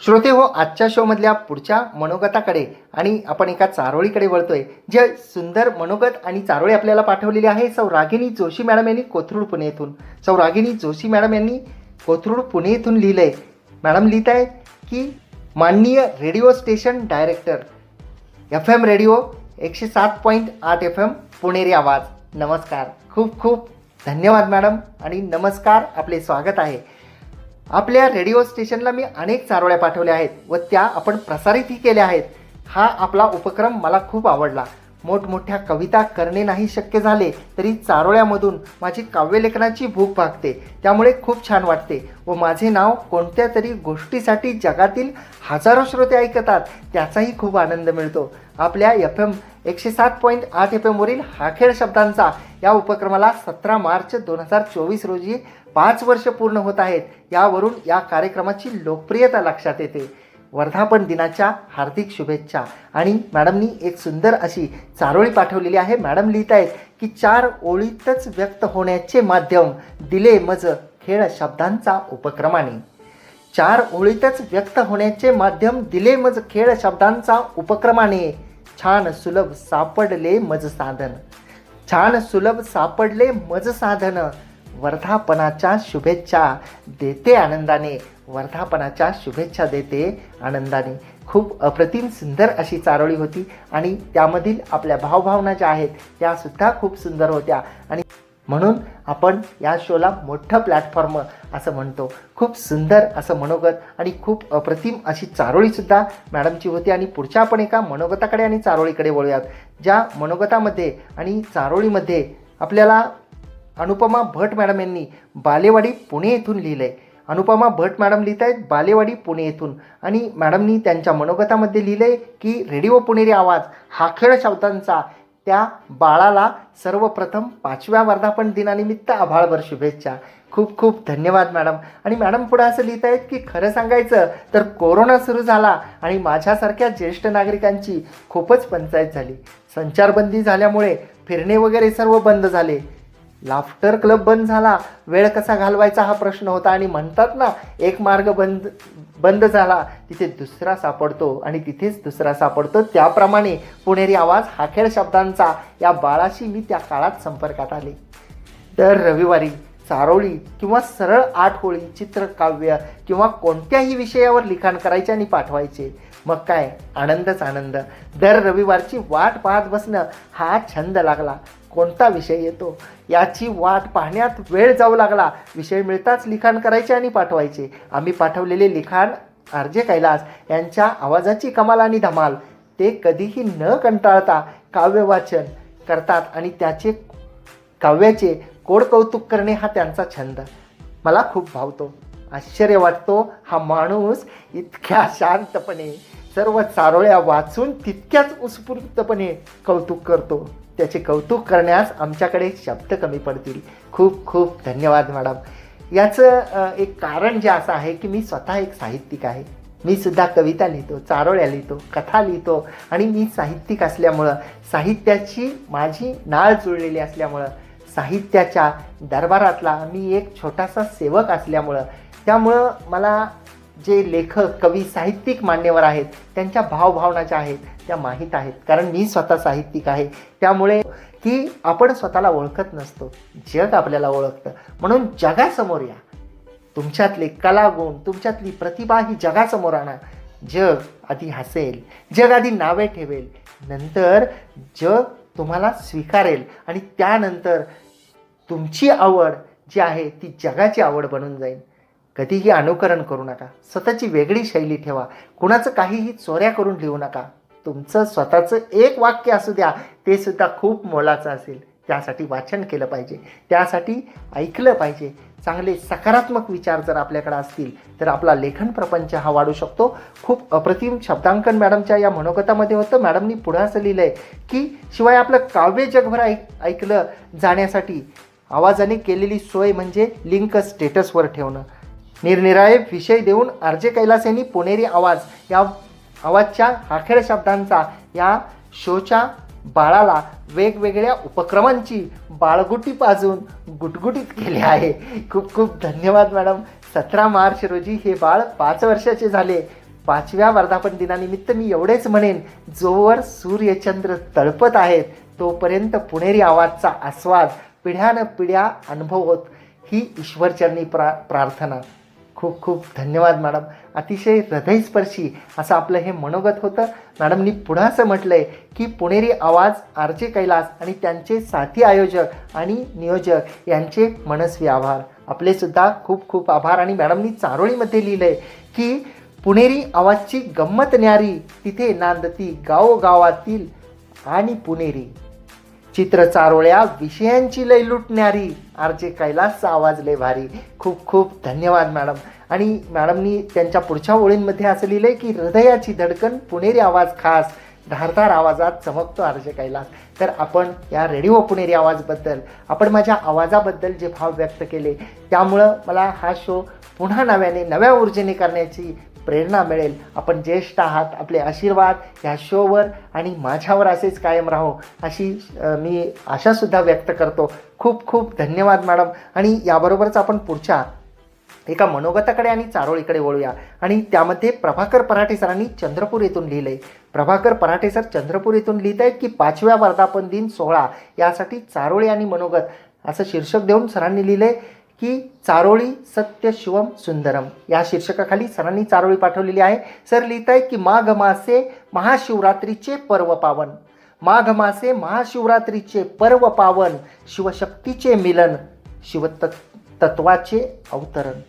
श्रोते हो आजच्या शोमधल्या पुढच्या मनोगताकडे आणि आपण एका चारोळीकडे वळतोय. जे सुंदर मनोगत आणि चारोळी आपल्याला पाठवलेली आहे सौ रागिनी जोशी मॅडम यांनी कोथरूड पुणे येथून. सौ रागिनी जोशी मॅडम यांनी कोथरूड पुणे येथून लिहिलंय. मॅडम लिहित आहे की माननीय radio station director F M radio एकशे सात पॉईंट आठ एफ एम पुणेरी आवाज. नमस्कार. खूप खूप धन्यवाद मॅडम आणि नमस्कार. आपले स्वागत आहे. आपल्या रेडिओ स्टेशनला मी अनेक चारोळ्या पाठवल्या आहेत व त्या आपण प्रसारितही केल्या आहेत. हा आपला उपक्रम मला खूप आवडला. मोठमोठ्या कविता करणे नाही शक्य झाले तरी चारोळ्यामधून माझी काव्यलेखनाची भूक भागते. त्यामुळे खूप छान वाटते. व माझे नाव कोणत्या तरी गोष्टीसाठी जगातील हजारो श्रोते ऐकतात त्याचाही खूप आनंद मिळतो. आपल्या एफ एम एकशे सात पॉईंट आठ एफ एमवरील हा खेळ शब्दांचा या उपक्रमाला सतरा मार्च दोन हजार चोवीस रोजी पाच वर्ष पूर्ण होत आहेत. यावरून या कार्यक्रमाची लोकप्रियता लक्षात येते. वर्धापन दिनाच्या हार्दिक शुभेच्छा. आणि मॅडमनी एक सुंदर अशी चारोळी पाठवलेली आहे. मॅडम लिहित आहेत की चार ओळीतच व्यक्त होण्याचे माध्यम दिले मज खेळ शब्दांचा उपक्रमाने. चार ओळीतच व्यक्त होण्याचे माध्यम दिले मज खेळ शब्दांचा उपक्रमाने. छान सुलभ सापडले मज साधन. छान सुलभ सापडले मज साधन. वर्धापनाच्या शुभेच्छा देते आनंदाने. वर्धापनाच्या शुभेच्छा देते आनंदाने. खूप अप्रतिम सुंदर अशी चारोळी होती आणि त्यामधील आपल्या भावभावना ज्या आहेत त्यासुद्धा खूप सुंदर होत्या. आणि म्हणून आपण या शोला मोठं प्लॅटफॉर्म असं म्हणतो. खूप सुंदर असं मनोगत आणि खूप अप्रतिम अशी चारोळीसुद्धा मॅडमची होती. आणि पुढच्या आपण एका मनोगताकडे आणि चारोळीकडे वळूयात. ज्या मनोगतामध्ये आणि चारोळीमध्ये आपल्याला अनुपमा भट मॅडम यांनी बालेवाडी पुणे येथून लिहिलं आहे अनुपमा भट मॅडम लिहित आहेत बालेवाडी पुणे येथून. आणि मॅडमनी त्यांच्या मनोगतामध्ये लिहिलं आहे की रेडिओ पुणेरी आवाज हा खेळ शब्दांचा त्या बाळाला सर्वप्रथम पाचव्या वर्धापन दिनानिमित्त आभाळभर शुभेच्छा. खूप खूप धन्यवाद मॅडम. आणि मॅडम पुढं असं लिहित आहेत की खरं सांगायचं तर कोरोना सुरू झाला आणि माझ्यासारख्या ज्येष्ठ नागरिकांची खूपच पंचायत झाली. संचारबंदी झाल्यामुळे फिरणे वगैरे सर्व बंद झाले. लाफ्टर क्लब बंद झाला. वेळ कसा घालवायचा हा प्रश्न होता आणि म्हणतात ना एक मार्ग बंद बंद झाला तिथे दुसरा सापडतो आणि तिथेच दुसरा सापडतो. त्याप्रमाणे पुणेरी आवाज हा खेळ शब्दांचा. या बाळाशी मी त्या काळात संपर्कात आले. दर रविवारी चारोळी किंवा सरळ आठ होळी चित्रकाव्य किंवा कोणत्याही विषयावर लिखाण करायचे आणि पाठवायचे. मग काय? आनंदच आनंद. दर रविवारची वाट पाहत बसणं हा छंद लागला. कोणता विषय येतो? याची वाट पाहण्यात वेळ जाऊ लागला. विषय मिळताच लिखाण करायचे आणि पाठवायचे. आम्ही पाठवलेले लिखाण आर जे कैलास यांच्या आवाजाची कमाल आणि धमाल. ते कधीही न कंटाळता काव्यवाचन करतात आणि त्याचे काव्याचे कोड कौतुक करणे हा त्यांचा छंद. मला खूप भावतो. आश्चर्य वाटतो हा माणूस इतक्या शांतपणे सर्व चारोळ्या वाचून तितक्याच उत्स्फूर्तपणे कौतुक करतो. त्याचे कौतुक करण्यास आमच्याकडे शब्द कमी पडतील. खूप खूप धन्यवाद मॅडम. याचं एक कारण जे असं आहे की मी स्वतः एक साहित्यिक आहे. मी सुद्धा कविता लिहितो चारोळ्या लिहितो कथा लिहितो आणि मी साहित्यिक असल्यामुळं साहित्याची माझी नाळ जुळलेली असल्यामुळं साहित्याच्या दरबारातला मी एक छोटासा सेवक असल्यामुळं त्यामुळं मला जे लेखक कवी साहित्यिक मान्यवर आहेत त्यांच्या भावभावना ज्या आहेत त्या माहीत आहेत. कारण मी स्वतः साहित्यिक आहे. त्यामुळे की आपण स्वतःला ओळखत नसतो. जग आपल्याला ओळखतं. म्हणून जगासमोर या. तुमच्यातले कलागुण तुमच्यातली प्रतिभा ही जगासमोर आणा. जग आधी हसेल. जग आधी नावे ठेवेल. नंतर जग तुम्हाला स्वीकारेल. आणि त्यानंतर तुमची आवड जी आहे ती जगाची आवड बनून जाईल. कधीही अनुकरण करू नका. स्वतःची वेगळी शैली ठेवा. कुणाचं काहीही चोऱ्या करून लिहू नका. तुमचं स्वतःचं एक वाक्य असू द्या ते सुद्धा खूप मोलाचं असेल. त्यासाठी वाचन केलं पाहिजे. त्यासाठी ऐकलं पाहिजे. चांगले सकारात्मक विचार जर आपल्याकडे असतील तर आपला लेखन प्रपंच हा वाढू शकतो. खूप अप्रतिम शब्दांकन मॅडमच्या या मनोगतामध्ये होतं. मॅडमनी पुढं असं लिहिलं आहे की शिवाय आपलं काव्य जगभर ऐक ऐकलं जाण्यासाठी आवाजाने केलेली सोय म्हणजे लिंक स्टेटसवर ठेवणं. निरनिराळे विषय देऊन आर जे कैलास यांनी पुणेरी आवाज या आवाजच्या आखेर शब्दांचा या शोच्या बाळाला वेगवेगळ्या उपक्रमांची बाळगुटी पाजून गुटगुटीत केले आहे. खूप खूप धन्यवाद मॅडम. सतरा मार्च रोजी हे बाळ पाच वर्षाचे झाले. पाचव्या वर्धापन दिनानिमित्त मी एवढेच म्हणेन जोवर सूर्यचंद्र तळपत आहेत तोपर्यंत पुणेरी आवाजचा आस्वाद पिढ्यान पिढ्या अनुभवत. ही ईश्वरचरणी प्रा प्रार्थना. खूप खूप धन्यवाद मॅडम. अतिशय हृदयस्पर्शी असं आपलं हे मनोगत होतं. मॅडमनी पुढं असं म्हटलं आहे की पुणेरी आवाज आर जे कैलास आणि त्यांचे साथी आयोजक आणि नियोजक यांचे मनस्वी आभार. आपलेसुद्धा खूप खूप आभार. आणि मॅडमनी चारोळीमध्ये लिहिलं आहे की पुणेरी आवाजची गंमत न्यारी तिथे नांदती गावोगावातील आणि पुणेरी. चित्र चारोळ्या विषयांची लय लुटणारी आर जे कैलासचा आवाज भारी. खूप खूप धन्यवाद मॅडम. आणि मॅडमनी त्यांच्या पुढच्या ओळींमध्ये असं लिहिलं आहे की हृदयाची धडकन पुणेरी आवाज खास. धारदार आवाजात चमकतो आर जे कैलास. तर आपण या रेडिओ पुणेरी आवाजबद्दल आपण माझ्या आवाजाबद्दल जे भाव व्यक्त केले त्यामुळं मला हा शो पुन्हा नव्याने नव्या ऊर्जेने करण्याची प्रेरणा मिळेल. आपण ज्येष्ठ आहात आपले आशीर्वाद ह्या शोवर आणि माझ्यावर असेच कायम राहो अशी मी आशासुद्धा व्यक्त करतो. खूप खूप धन्यवाद मॅडम. आणि याबरोबरच आपण पुढच्या एका मनोगताकडे आणि चारोळीकडे वळूया. आणि त्यामध्ये प्रभाकर पराठे सरांनी चंद्रपूर येथून लिहिलं आहे प्रभाकर पराठे सर चंद्रपूर येथून लिहित आहेत की पाचव्या वर्धापन दिन सोहळा. यासाठी चारोळी आणि मनोगत असं शीर्षक देऊन सरांनी लिहिलं आहे की चारोळी सत्य शिवम सुंदरम. या शीर्षकाखाली सरांनी चारोळी पाठवलेली आहे. सर लिहित आहे की माघ मासे महाशिवरात्रीचे पर्व पावन. माघ मासे महाशिवरात्रीचे पर्व पावन. शिवशक्तीचे मिलन शिवत तत्वाचे अवतरण.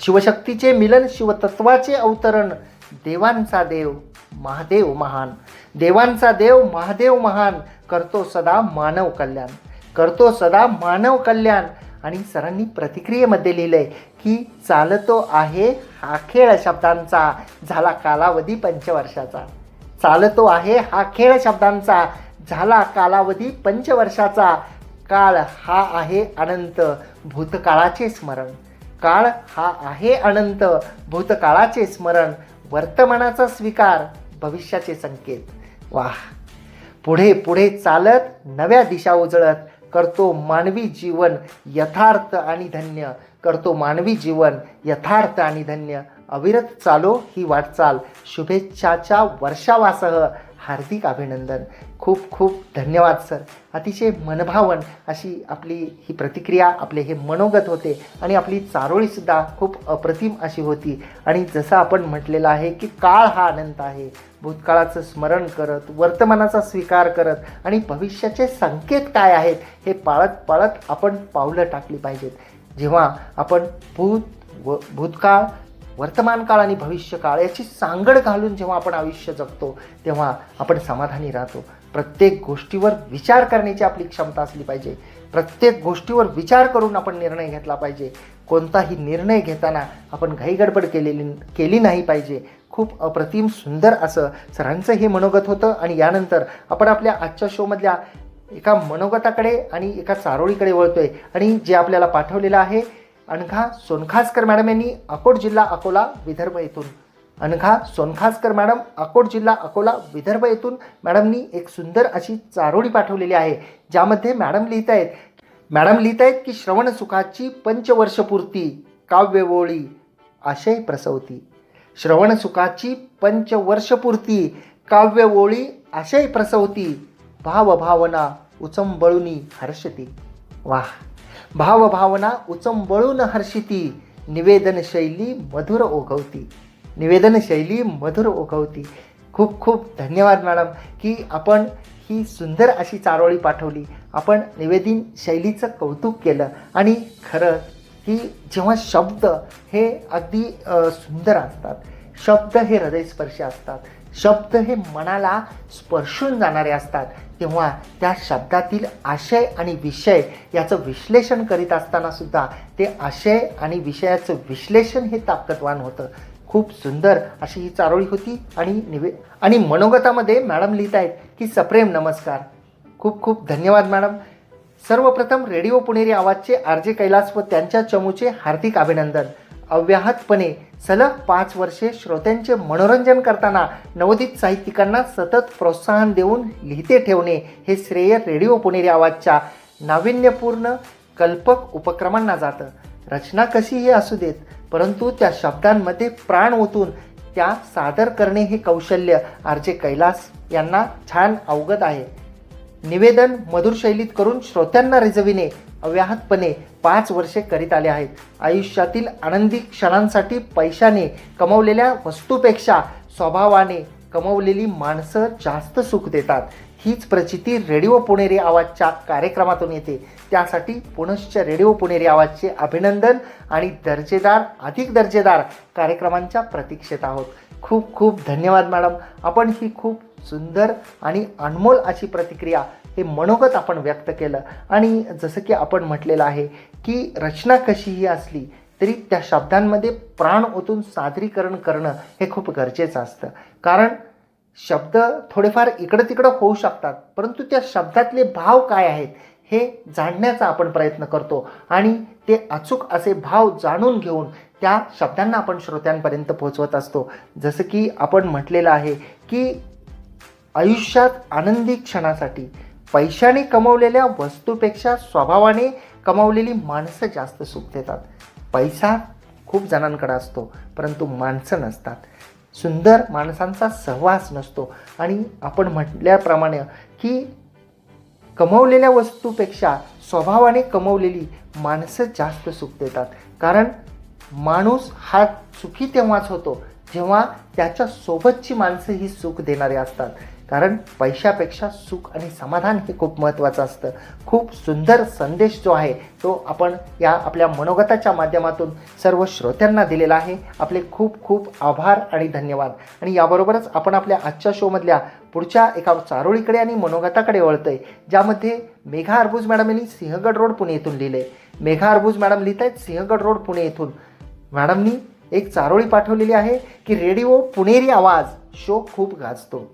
शिवशक्तीचे मिलन शिवतत्वाचे अवतरण. देवांचा देव महादेव महान. देवांचा देव महादेव महान. करतो सदा मानव कल्याण. करतो सदा मानव कल्याण. आणि सरांनी प्रतिक्रियेमध्ये लिहिलं आहे की चालतो आहे हा खेळ शब्दांचा झाला कालावधी पंचवर्षाचा. चालतो आहे हा खेळ शब्दांचा झाला कालावधी पंचवर्षाचा. काळ हा आहे अनंत भूतकाळाचे स्मरण. काळ हा आहे अनंत भूतकाळाचे स्मरण. वर्तमानाचा स्वीकार भविष्याचे संकेत. वाह! पुढे पुढे चालत नव्या दिशा उजळत. करतो मानवी जीवन यथार्थ आणि धन्य. करतो मानवी जीवन यथार्थ आणि धन्य. अविरत चालो ही वाटचाल. शुभेच्छाच्या वर्षावासह. हार्दिक अभिनंदन. खूप खूप धन्यवाद सर. अतिशय मनभावन अशी आपली ही प्रतिक्रिया आपले हे मनोगत होते आणि आपली चारोळीसुद्धा खूप अप्रतिम अशी होती. आणि जसं आपण म्हटलेलं आहे की काळ हा अनंत आहे. भूतकाळाचं स्मरण करत वर्तमानाचा स्वीकार करत आणि भविष्याचे संकेत काय आहेत हे पाळत पाळत आपण पावलं टाकली पाहिजेत. जेव्हा आपण भूत व भूतकाळ वर्तमान काळ आणि भविष्य काळ याची सांगड घालून जेव्हा आपण आयुष्य जगतो तेव्हा आपण समाधानी राहतो. प्रत्येक गोष्टीवर विचार करण्याची आपली क्षमता असली पाहिजे. प्रत्येक गोष्टीवर विचार करून आपण निर्णय घेतला पाहिजे. कोणताही निर्णय घेताना आपण घाईगडबड केलेली केली नाही पाहिजे. खूप अप्रतिम सुंदर असं सरांचं हे मनोगत होतं आणि यानंतर आपण आपल्या आजच्या शोमधल्या एका मनोगताकडे आणि एका चारोळीकडे वळतोय. आणि जे आपल्याला पाठवलेलं आहे अनघा सोनखासकर मॅडम यांनी अकोट जिल्हा अकोला विदर्भ येथून. अनघा सोनखासकर मॅडम अकोट जिल्हा अकोला विदर्भ येथून. मॅडमनी एक सुंदर अशी चारोळी पाठवलेली आहे ज्यामध्ये मॅडम लिहित आहेत मॅडम लिहित आहेत की श्रवण सुखाची पंचवर्षपूर्ती काव्यवोळी आशय प्रसवती. श्रवण सुखाची पंचवर्षपूर्ती काव्यवोळी आशय प्रसवती भावभावना उचंबळुनी हर्षती. वाह! भावभावना उचंबळून हर्षिती निवेदनशैली मधुर ओघवती. निवेदनशैली मधुर ओघवती. खूप खूप धन्यवाद मॅडम की आपण ही सुंदर अशी चारोळी पाठवली. आपण निवेदन शैलीचं कौतुक केलं. आणि खरं की जेव्हा शब्द हे अगदी सुंदर असतात. शब्द हे हृदयस्पर्शी असतात. शब्द हे मनाला स्पर्शून जाणारे असतात. तेव्हा त्या शब्दातील आशय आणि विषय याचं विश्लेषण करीत असताना सुद्धा ते आशय आणि विषयाचं विश्लेषण हे ताकदवान होतं. खूप सुंदर अशी ही चारोळी होती आणि निवे आणि मनोगतामध्ये मॅडम लिहित आहेत की सप्रेम नमस्कार. खूप खूप धन्यवाद मॅडम. सर्वप्रथम रेडिओ पुणेरी आवाजचे आर जे कैलास व त्यांच्या चमूचे हार्दिक अभिनंदन. अव्याहतपणे सलग पाच वर्षे श्रोत्यांचे मनोरंजन करताना नवोदित साहित्यिकांना सतत प्रोत्साहन देऊन लिहिते ठेवणे हे श्रेय रेडिओ पुणेरी आवाजच्या नाविन्यपूर्ण कल्पक उपक्रमांना जातं. रचना कशीही असू देत परंतु त्या शब्दांमध्ये प्राण ओतून त्या सादर करणे हे कौशल्य आर जे कैलास यांना छान अवगत आहे. निवेदन मधुर शैलीत करून श्रोत्यांना रिजविणे अव्याहतपणे पाच वर्षे करीत आले आहेत. आयुष्यातील आनंदी क्षणांसाठी पैशाने कमवलेल्या वस्तूपेक्षा स्वभावाने कमवलेली माणसं जास्त सुख देतात. हीच प्रचिती रेडिओ पुणेरी आवाजच्या कार्यक्रमातून येते. त्यासाठी पुनश्च रेडिओ पुणेरी आवाजचे अभिनंदन आणि दर्जेदार अधिक दर्जेदार कार्यक्रमांच्या प्रतीक्षेत आहोत. खूप खूप धन्यवाद मॅडम. आपण ही खूप सुंदर आणि अनमोल अशी प्रतिक्रिया हे मनोगत आपण व्यक्त केलं. आणि जसं की आपण म्हटलेलं आहे की रचना कशीही असली तरी त्या शब्दांमध्ये प्राण ओतून सादरीकरण करणं हे खूप गरजेचं असतं. कारण शब्द थोडेफार इकडं तिकडं होऊ शकतात परंतु त्या शब्दातले भाव काय आहेत हे जाणण्याचा आपण प्रयत्न करतो आणि ते अचूक असे भाव जाणून घेऊन त्या शब्दांना आपण श्रोत्यांपर्यंत पोहोचवत असतो. जसं की आपण म्हटलेलं आहे की आयुष्यात आनंदी क्षणासाठी पैशाने कमवलेल्या वस्तूपेक्षा स्वभावाने कमावलेली माणसं जास्त सुख देतात. पैसा खूप जणांकडे असतो परंतु माणसं नसतात. सुंदर माणसांचा सहवास नसतो. आणि आपण म्हटल्याप्रमाणे की कमवलेल्या वस्तूपेक्षा स्वभावाने कमवलेली माणसं जास्त सुख देतात. कारण माणूस हा सुखी तेव्हाच होतो जेव्हा त्याच्या सोबतची माणसं ही सुख देणारी असतात. कारण पैशापेक्षा सुख आणि समाधान हे खूप महत्त्वाचं असतं. खूप सुंदर संदेश जो आहे तो आपण या आपल्या मनोगताच्या माध्यमातून सर्व श्रोत्यांना दिलेला आहे. आपले खूप खूप आभार आणि धन्यवाद. आणि याबरोबरच आपण आपल्या आजच्या शोमधल्या पुढच्या एका चारोळीकडे आणि मनोगताकडे वळतोय ज्यामध्ये मेघा अर्बुज मॅडम यांनी सिंहगड रोड पुणे येथून लिहिले. मेघा अर्बुज मॅडम लिहित आहेत सिंहगड रोड पुणे येथून. मॅडमनी एक चारोळी पाठवलेली आहे की रेडिओ पुणेरी आवाज शो खूप गाजतो.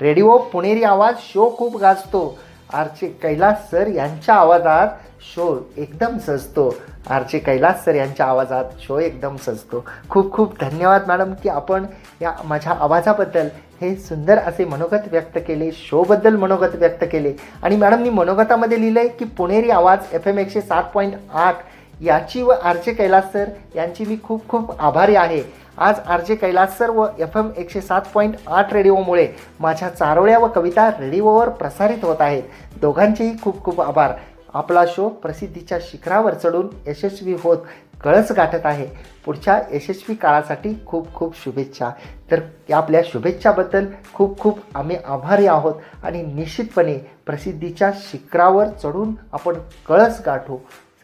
रेडिओ पुणेरी आवाज शो खूप गाजतो. आरचे कैलास सर यांच्या आवाजात शो एकदम सजतो. आरचे कैलास सर यांच्या आवाजात शो एकदम सजतो. खूप खूप धन्यवाद मॅडम की आपण या माझ्या आवाजाबद्दल हे सुंदर असे मनोगत व्यक्त केले शोबद्दल मनोगत व्यक्त केले. आणि मॅडमनी मनोगतामध्ये लिहिलं आहे की पुणेरी आवाज एफ एम एकशे सात पॉईंट आठ याची व आर जे कैलास सर यांची मी खूप खूप आभारी आहे. आज आर जे कैलास सर व एफ एम एकशे सात पॉईंट आठ रेडिओमुळे माझ्या चारोळ्या व कविता रेडिओवर प्रसारित होत आहेत. दोघांचेही खूप खूप आभार. आपला शो प्रसिद्धीच्या शिखरावर चढून यशस्वी होत कळस गाठत आहे. पुढच्या यशस्वी काळासाठी खूप खूप शुभेच्छा. तर या आपल्या शुभेच्छाबद्दल खूप खूप आम्ही आभारी आहोत आणि निश्चितपणे प्रसिद्धीच्या शिखरावर चढून आपण कळस गाठू.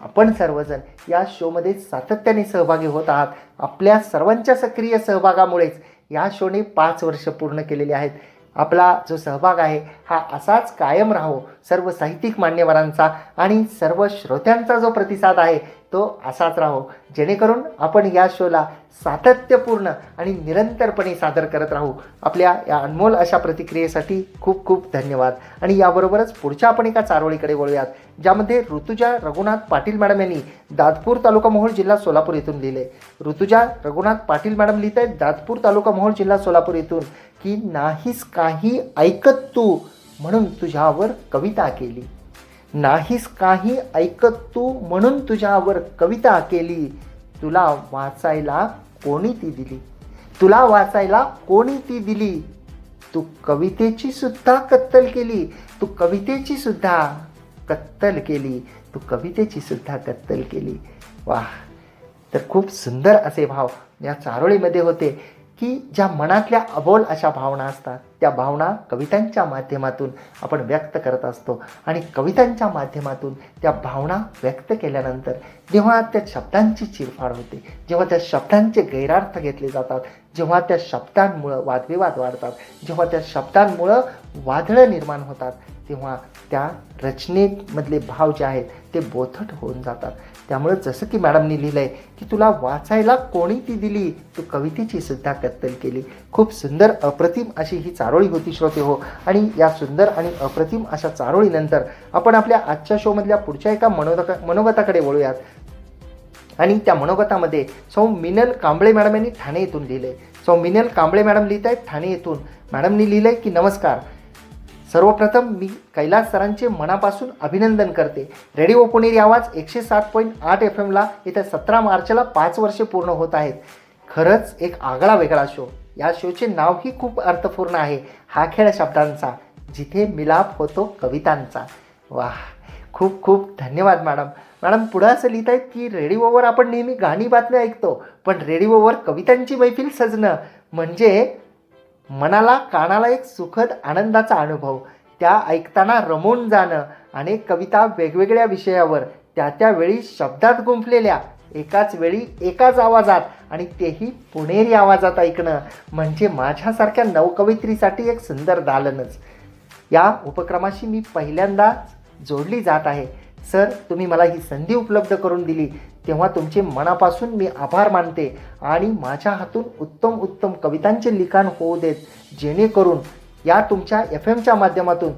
आपण सर्वजण या शोमध्ये सातत्याने सहभागी होत आहात. आपल्या सर्वांच्या सक्रिय सहभागामुळेच या शोने पाच वर्ष पूर्ण केलेली आहेत. आपला जो सहभाग आहे हा असाच कायम राहो. सर्व साहित्यिक मान्यवरांचा आणि सर्व श्रोत्यांचा जो प्रतिसाद आहे तो असाच राहो. जेणेकरून आपण या शोला सातत्यपूर्ण आणि निरंतरपणे सादर करत राहू. आपल्या या अनमोल अशा प्रतिक्रियेसाठी खूप खूप धन्यवाद. आणि याबरोबरच पुढच्या आपण एका चारोळीकडे वळूयात ज्यामध्ये ऋतुजा रघुनाथ पाटील मॅडम यांनी दादपूर तालुका मोहोळ जिल्हा सोलापूर येथून लिहिले. ऋतुजा रघुनाथ पाटील मॅडम लिहित आहेत दादपूर तालुका मोहोळ जिल्हा सोलापूर येथून की नाहीस काही ऐकत तू म्हणून तुझ्यावर कविता केली. नाहीस काही ऐकत तू म्हणून तुझ्यावर कविता केली. तुला वाचायला कोणी ती दिली? तुला वाचायला कोणी ती दिली? तू कवितेची सुद्धा कत्तल केली. तू कवितेची सुद्धा कत्तल केली. तू कवितेची सुद्धा कत्तल केली. वाह तर खूप सुंदर असे भाव या चारोळीमध्ये होते. की ज्या मनातल्या अबोल अशा भावना असतात त्या भावना कवितांच्या माध्यमातून आपण व्यक्त करत असतो. आणि कवितांच्या माध्यमातून त्या भावना व्यक्त केल्यानंतर जेव्हा त्या शब्दांची चिरफाड होते जेव्हा त्या शब्दांचे गैरार्थ घेतले जातात जेव्हा त्या शब्दांमुळं वादविवाद वाढतात जेव्हा त्या शब्दांमुळं वादळं निर्माण होतात तेव्हा त्या रचनेमधले भाव जे आहेत ते बोथट होऊन जातात. त्यामुळे जसं की मॅडमनी लिहिलं आहे की तुला वाचायला कोणी ती दिली तू कवितेची सुद्धा कत्तल केली. खूप सुंदर अप्रतिम अशी ही चारोळी होती श्रोते हो. आणि या सुंदर आणि अप्रतिम अशा चारोळीनंतर आपण आपल्या आजच्या शोमधल्या पुढच्या एका मनोगता मनोगताकडे वळूयात. आणि त्या मनोगतामध्ये सौ मिनल कांबळे मॅडम यांनी ठाणे येथून लिहिलं आहे सौ मिनल कांबळे मॅडम लिहित आहेत ठाणे येथून. मॅडमनी लिहिलं आहे की नमस्कार सर्वप्रथम मी कैलास सरांचे मनापासून अभिनंदन करते. रेडिओ पुणेरी आवाज एकशे सात पॉईंट आठ एफ एमला येत्या सतरा मार्चला पाच वर्षे पूर्ण होत आहेत. खरंच एक आगळा वेगळा शो या शोचे नावही खूप अर्थपूर्ण आहे. हा खेळ शब्दांचा जिथे मिलाप होतो कवितांचा. वाह! खूप खूप धन्यवाद मॅडम. मॅडम पुढं असं लिहित आहेत की रेडिओवर आपण नेहमी गाणी बातम्या ऐकतो पण रेडिओवर कवितांची मैफिल सजणं म्हणजे मनाला कानाला एक सुखद आनंदाचा अनुभव. त्या ऐकताना रमून जाणं आणि कविता वेगवेगळ्या विषयावर त्या त्या वेळी शब्दात गुंफलेल्या. एकाच वेळी एकाच आवाजात आणि तेही पुणेरी आवाजात ऐकणं म्हणजे माझ्यासारख्या नवकवित्रीसाठी एक सुंदर दालनच. या उपक्रमाशी मी पहिल्यांदा जोडली जात आहे. सर तुम्ही मला ही संधी उपलब्ध करून दिली. तेव्हा तुमचे मनापासून मी आभार मानते आणि माझ्या हातून उत्तम उत्तम कवितांचे लिखाण होऊ देत जेणेकरून या तुमच्या एफ एमच्या माध्यमातून